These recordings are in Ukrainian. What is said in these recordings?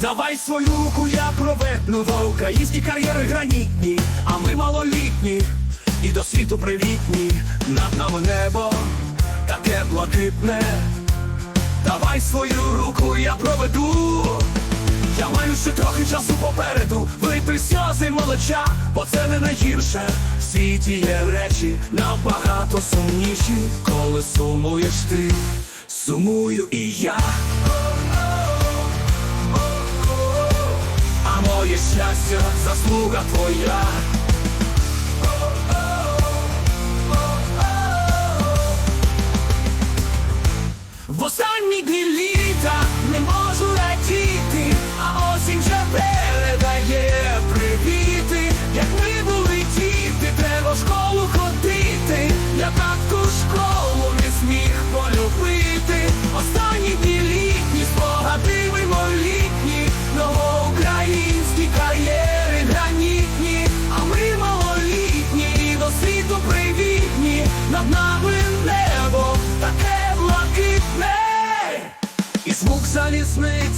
Давай свою руку, я проведу в українські кар'єри гранітні, а ми малолітні і до світу привітні. Над нами небо таке блакитне. Давай свою руку, я проведу. Я маю ще трохи часу попереду. Випий сльози молодча, бо це не найгірше. В світі є речі набагато сумніші, коли сумуєш ти, сумую і я. Щастя заслуга твоя.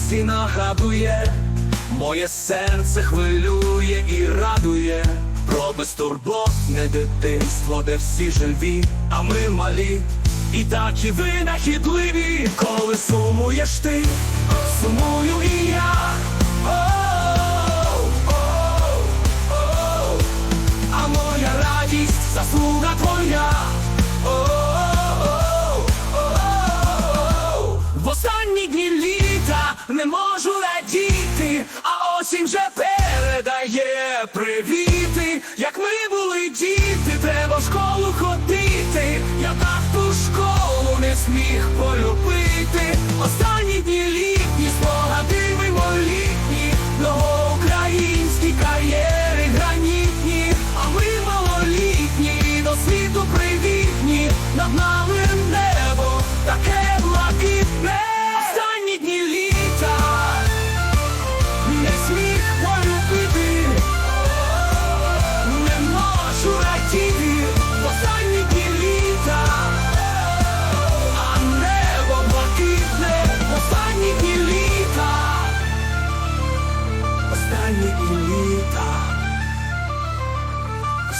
Залізниці нагадує, моє серце хвилює і радує. Про безтурботне дитинство, де всі живі, а ми малі, і такі винахідливі, коли сумуєш ти, сумую і я. А моя радість заслуга твоя. В дні літа не можу радіти, а осінь вже передає привіти. Як ми були діти, треба в школу ходити. Я так ту школу не зміг полюбити. Останні дні літні,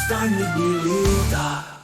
останні дні літа.